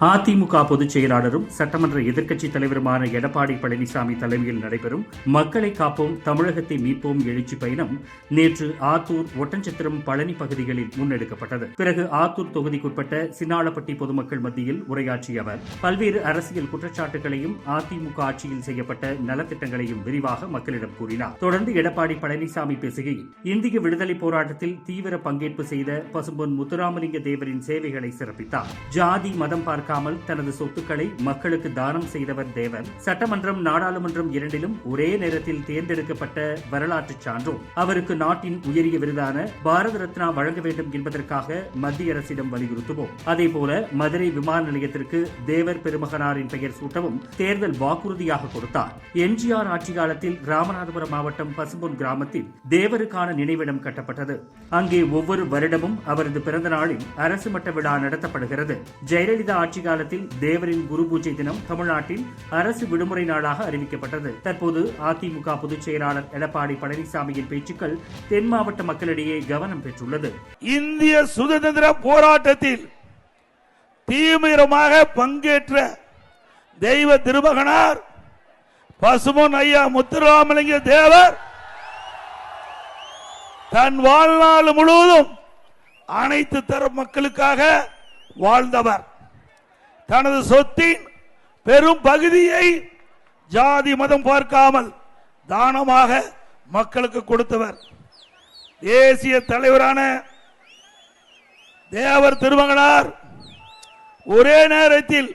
அதிமுக பொதுச் செயலாளரும் சட்டமன்ற எதிர்க்கட்சித் தலைவருமான எடப்பாடி பழனிசாமி தலைமையில் நடைபெறும் மக்களை காப்போம் தமிழகத்தை மீட்போம் எழுச்சி பயணம் நேற்று ஆத்தூர் ஒட்டஞ்சத்திரம் பழனி பகுதிகளில் முன்னெடுக்கப்பட்டது. பிறகு ஆத்தூர் தொகுதிக்குட்பட்ட சின்னாளப்பட்டி பொதுமக்கள் மத்தியில் உரையாற்றிய அவர் பல்வேறு அரசியல் குற்றச்சாட்டுகளையும் அதிமுக ஆட்சியில் செய்யப்பட்ட நலத்திட்டங்களையும் விரிவாக மக்களிடம் கூறினார். தொடர்ந்து எடப்பாடி பழனிசாமி பேசுகையில் இந்திய விடுதலை போராட்டத்தில் தீவிர பங்கேற்பு செய்த பசும்பொன் முத்துராமலிங்க தேவரின் சேவைகளை சிறப்பித்தார். ஜாதி மதம் பார்க்க பார்க்காமல் தனது சொத்துக்களை மக்களுக்கு தானம் செய்தவர் தேவர். சட்டமன்றம் நாடாளுமன்றம் இரண்டிலும் ஒரே நேரத்தில் தேர்ந்தெடுக்கப்பட்ட வரலாற்று சான்றும் அவருக்கு நாட்டின் உயரிய விருதான பாரத ரத்னா வழங்க வேண்டும் என்பதற்காக மத்திய அரசிடம் வலியுறுத்துவோம். அதேபோல மதுரை விமான நிலையத்திற்கு தேவர் பெருமகனாரின் பெயர் சூட்டவும் தேர்தல் வாக்குறுதியாக கொடுத்தார். எம்ஜிஆர் ஆட்சி காலத்தில் ராமநாதபுரம் மாவட்டம் பசும்பொன் கிராமத்தில் தேவருக்கான நினைவிடம் கட்டப்பட்டது. அங்கே ஒவ்வொரு வருடமும் அவரது பிறந்த நாளில் அரசு மட்ட விழா நடத்தப்படுகிறது. ஜெயலலிதா ஆட்சி காலத்தில் தேவரின் குரு பூஜை தினம் தமிழ்நாட்டில் அரசு விடுமுறை நாளாக அறிவிக்கப்பட்டது. தற்போது அதிமுக பொதுச் செயலாளர் எடப்பாடி பழனிசாமியின் பேச்சுக்கள் தென் மாவட்ட மக்களிடையே கவனம் பெற்றுள்ளது. இந்திய சுதந்திர போராட்டத்தில் தீவிரமாக பங்கேற்ற தெய்வ திருமகனார் பசுமன் ஐயா முத்துராமலிங்க தேவர் தன் வாழ்நாள் முழுவதும் அனைத்து தர மக்களுக்காக வாழ்ந்தவர். தனது சொத்தின் பெரும் பகுதியை ஜாதி மதம் பார்க்காமல் தானமாக மக்களுக்கு கொடுத்தவர். தேசிய தலைவரான தேவர் திருமகனார் ஒரே நேரத்தில்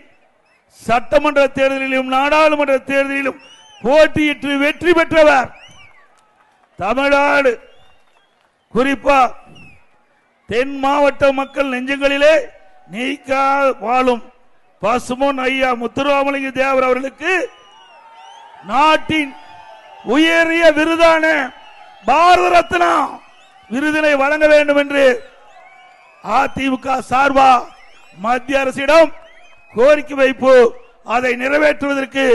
சட்டமன்ற தேர்தலிலும் நாடாளுமன்ற தேர்தலிலும் போட்டியிட்டு வெற்றி பெற்றவர். தமிழ்நாடு குறிப்பா தென் மாவட்ட மக்கள் நெஞ்சங்களிலே நீக்கா வாழும் பசுமோன் ஐயா முத்துராமலிங்க தேவர் அவர்களுக்கு நாட்டின் உயரிய விருதான பாரத ரத்னா விருதினை வழங்க வேண்டும் என்று அதிமுக சார்பா மத்திய அரசிடம் கோரிக்கை வைப்பு. அதை நிறைவேற்றுவதற்கு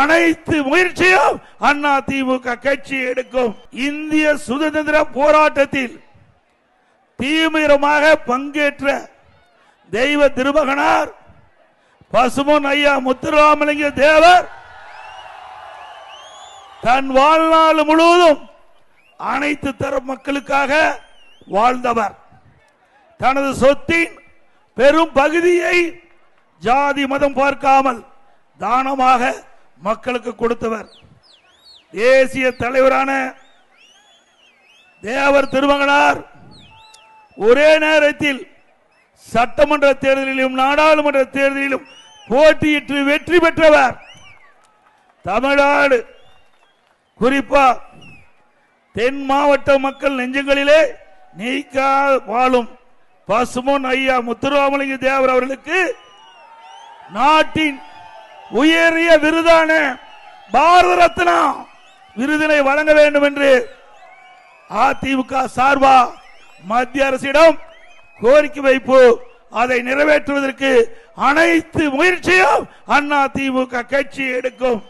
அனைத்து முயற்சியும் அண்ணா திமுக கட்சி எடுக்கும். இந்திய சுதந்திர போராட்டத்தில் தீவிரமாக பங்கேற்ற தெய்வ திருமகனார் பசுமன் ஐயா முத்துராமலிங்க தேவர் தன் வாழ்நாள் முழுவதும் அனைத்து தர மக்களுக்காக வாழ்ந்தவர். தனது சொத்தின் பெரும் பகுதியை ஜாதி மதம் பார்க்காமல் தானமாக மக்களுக்கு கொடுத்தவர். தேசிய தலைவரான தேவர் திருமகனார் ஒரே நேரத்தில் சட்டமன்ற தேர்தலிலும் நாடாளுமன்ற தேர்தலிலும் போட்டியிட்டு வெற்றி பெற்றவர் தமிழ்நாடு. குறிப்பா தென் மாவட்ட மக்கள் நெஞ்சங்களிலே நீக்கா வாழும் பசுமன் ஐயா முத்துராமலிங்க தேவர் அவர்களுக்கு நாட்டின் உயரிய விருதான பாரத ரத்னா விருதினை வழங்க வேண்டும் என்று அதிமுக சார்பா மத்திய அரசிடம் கோரிக்கை வைப்பு. அதை நிறைவேற்றுவதற்கு அனைத்து முயற்சியும் அண்ணா திமுக கட்சி எடுக்கும்.